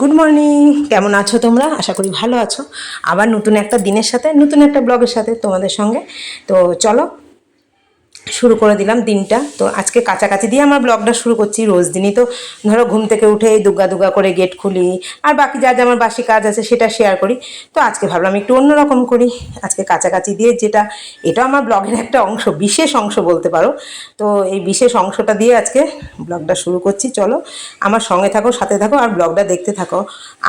Good morning কেমন আছো তোমরা? আশা করি ভালো আছো। আবার নতুন একটা দিনের সাথে, নতুন একটা ব্লগের সাথে তোমাদের সঙ্গে। তো চলো শুরু করে দিলাম দিনটা। তো আজকে কাছাকাছি দিয়ে আমার ব্লগটা শুরু করছি রোজ দিনই। তো ধরো ঘুম থেকে উঠে দুগা দুগা করে গেট খুলি, আর বাকি যা যা আমার বাসি কাজ আছে সেটা শেয়ার করি। তো আজকে ভাবলাম একটু অন্যরকম করি। আজকে কাছাকাছি দিয়ে যেটা এটা আমার ব্লগের একটা অংশ, বিশেষ অংশ বলতে পারো। তো এই বিশেষ অংশটা দিয়ে আজকে ব্লগটা শুরু করছি। চলো আমার সঙ্গে থাকো, সাথে থাকো, আর ব্লগটা দেখতে থাকো।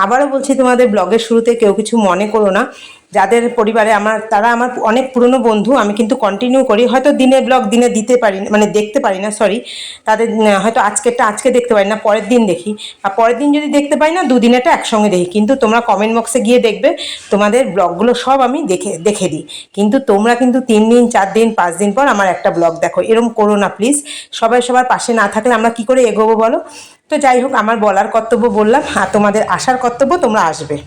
আবারও বলছি তোমাদের ব্লগের শুরুতে কেউ কিছু মনে করো না। যাদের পরিবারে আমার, তারা আমার অনেক পুরনো বন্ধু, আমি কিন্তু কন্টিনিউ করি। হয়তো দিনে ব্লগ দিনে দিতে পারি মানে দেখতে পারি না সরি তাদের হয়তো আজকেরটা আজকে দেখতে পারি না, পরের দিন দেখি। আর পরের দিন যদি দেখতে পাই না, দুদিনেরটা একসঙ্গে দেখি। কিন্তু তোমরা কমেন্ট বক্সে গিয়ে দেখবে, তোমাদের ব্লগগুলো সব আমি দেখে দেখে দিই। কিন্তু তোমরা কিন্তু তিন দিন, চার দিন, পাঁচ দিন পর আমার একটা ব্লগ দেখো। এরম করো না প্লিজ সবাই সবার পাশে না থাকলে আমরা কি করে এগোবো বলো? তো যাই হোক, আমার বলার কর্তব্য বললাম। আর তোমাদের আসার কর্তব্য তোমরা আসবে।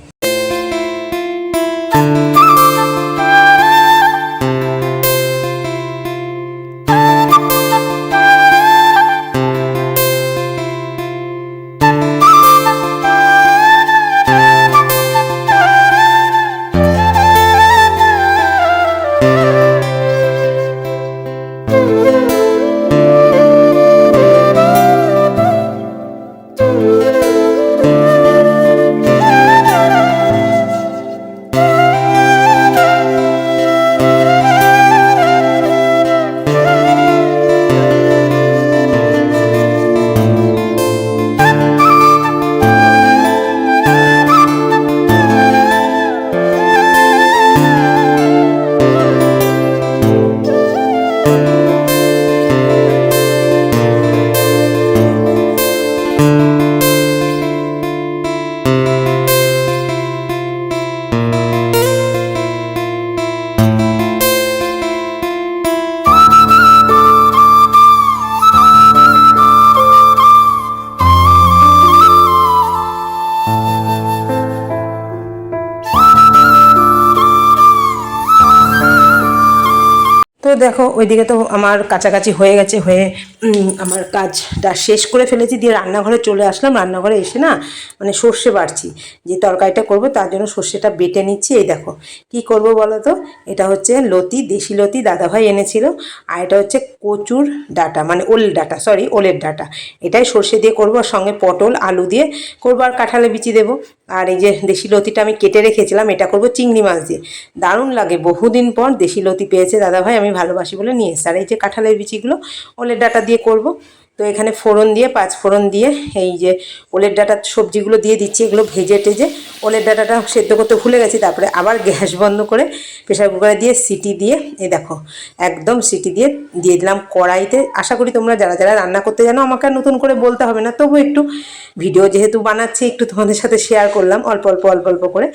দেখো ওইদিকে তো আমার কাছাকাছি হয়ে গেছে হয়ে আমার কাজটা শেষ করে ফেলেছি, দিয়ে রান্নাঘরে চলে আসলাম। রান্নাঘরে এসে না মানে সর্ষে বাড়ছি, যে তরকারিটা করব তার জন্য সর্ষেটা বেটে নিচ্ছি। এই দেখো, কি করব বলো তো? এটা হচ্ছে লতি, দেশি লতি দাদাভাই এনেছিল, আর এটা হচ্ছে কচুর ডাটা মানে ওল ডাটা সরি ওলের ডাটা। এটাই সর্ষে দিয়ে করব, আর সঙ্গে পটল, আলু দিয়ে করব, আর কাঁঠালে বিচি দেবো। আর এই যে দেশি লতিটা আমি কেটে রেখেছিলাম, এটা করব চিংড়ি মাছ দিয়ে। দারুণ লাগে, বহুদিন পর দেশি লতি পেয়েছে দাদাভাই, আমি ভালোবাসি বলে নিয়ে এসে আর এই যে কাঁঠালের বিচিগুলো, ওলের ডাটা দিয়ে করব। তো এখানে ফোড়ন দিয়ে, পাঁচ ফোড়ন দিয়ে এই যে ওলের ডাটা সবজিগুলো দিয়ে দিচ্ছি, এগুলো ভেজে টেজে। ওলের ডাটাটা সেদ্ধ করতে ভুলে গেছি, তারপরে আবার গ্যাস বন্ধ করে প্রেশার কুকারে দিয়ে সিটি দিয়ে, এই দেখো, একদম সিটি দিয়ে দিয়ে দিলাম কড়াইতে। আশা করি তোমরা যারা যারা রান্না করতে জানো, আমাকে আর নতুন করে বলতে হবে না, তবু একটু ভিডিও যেহেতু বানাচ্ছি, একটু তোমাদের সাথে শেয়ার করলাম, অল্প অল্প অল্প অল্প করে।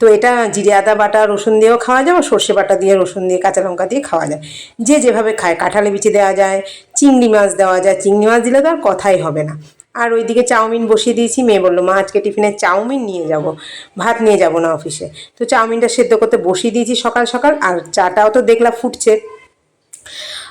তো এটা জিরে আদা বাটা, রসুন দিয়েও খাওয়া যায় বা সর্ষে বাটা দিয়ে, রসুন দিয়ে, কাঁচা লঙ্কা দিয়ে খাওয়া যায়। যে যেভাবে খায়, কাঁঠালে বিচি দেওয়া যায় চিংড়ি মাছ দেওয়া যায়। চিংড়ি মাছ দিলে তো আর কথাই হবে না। আর ওইদিকে চাউমিন বসিয়ে দিয়েছি, মেয়ে বলল, মা, আজকে টিফিনে চাউমিন নিয়ে যাব, ভাত নিয়ে যাব না অফিসে। তো চাউমিনটা সেদ্ধ করতে বসিয়ে দিয়েছি সকাল সকাল, আর চাটাও তো দেখলাম ফুটছে।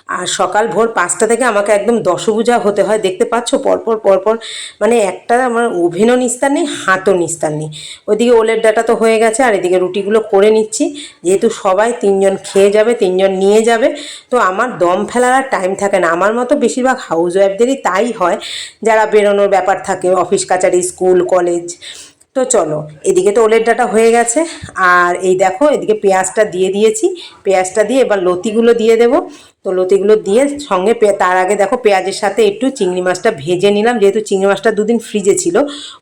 আর সকাল ভোর পাঁচটা থেকে আমাকে একদম দশভুজা হতে হয়, দেখতে পাচ্ছ? পরপর পরপর মানে একটা আমার ওভেনও নিস্তার নেই, হাতও নিস্তার নেই। ওইদিকে ওলের ডাটা তো হয়ে গেছে, আর এদিকে রুটিগুলো করে নিচ্ছি। যেহেতু সবাই তিনজন খেয়ে যাবে, তিনজন নিয়ে যাবে, তো আমার দম ফেলার আর টাইম থাকে না। আমার মতো বেশিরভাগ হাউস ওয়াইফদেরই তাই হয়, যারা বেরোনোর ব্যাপার থাকে অফিস কাচারি স্কুল কলেজ তো চলো, এদিকে তো ওলের ডাটা হয়ে গেছে। আর এই দেখো, এদিকে পেঁয়াজটা দিয়ে দিয়েছি। পেঁয়াজটা দিয়ে এবার লতিগুলো দিয়ে দেবো। তো লতিগুলো দিয়ে সঙ্গে তার আগে দেখো পেঁয়াজের সাথে একটু চিংড়ি মাছটা ভেজে নিলাম। যেহেতু চিংড়ি মাছটা দুদিন ফ্রিজে ছিল,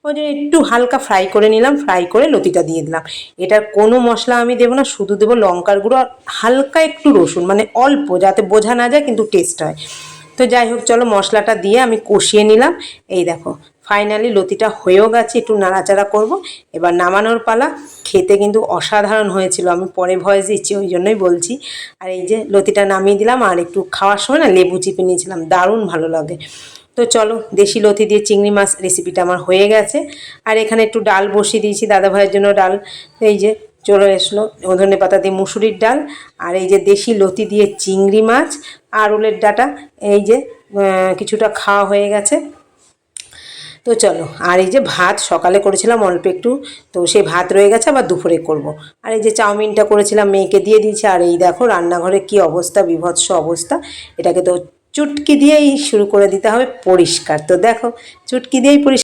ওই জন্য একটু হালকা ফ্রাই করে নিলাম। ফ্রাই করে লতিটা দিয়ে দিলাম। এটার কোনো মশলা আমি দেবো না, শুধু দেবো লঙ্কার গুঁড়ো আর হালকা একটু রসুন মানে অল্প, যাতে বোঝা না যায় কিন্তু টেস্ট হয়। তো যাই হোক, চলো মশলাটা দিয়ে আমি কষিয়ে নিলাম। এই দেখো ফাইনালি লতিটা হয়েও গেছে, একটু নাড়াচাড়া করব। এবার নামানোর পালা, খেতে কিন্তু অসাধারণ হয়েছিল, আমি পরে ভয়েস দিচ্ছি, ওই জন্যই বলছি। আর এই যে লতিটা নামিয়ে দিলাম, আর একটু খাওয়ার সময় না লেবু চিপে নিয়েছিলাম, দারুণ ভালো লাগে। তো চলো, দেশি লতি দিয়ে চিংড়ি মাছ রেসিপিটা আমার হয়ে গেছে। আর এখানে একটু ডাল বসিয়ে দিয়েছি দাদা ভাইয়ের জন্য ডাল। এই যে চলে এসলো, ধনে পাতা দিয়ে মুসুরির ডাল। আর এই যে দেশি লতি দিয়ে চিংড়ি মাছ আর ওলের ডাটা, এই যে কিছুটা খাওয়া হয়ে গেছে। তো চলো, আর এই যে ভাত সকালে করেছিলাম অল্প একটু, তো সেই ভাত রয়ে গেছে, আবার দুপুরে করব। আর এই যে চাউমিনটা করেছিলাম, মেয়েকে দিয়ে দিয়েছি, আর এই দেখো রান্নাঘরে কি অবস্থা, বিভৎস অবস্থা এটাকে তো চুটকি দিয়েই শুরু করে দিতে হবে পরিষ্কার তো দেখো, চুটকি দিয়েই পরিষ্কার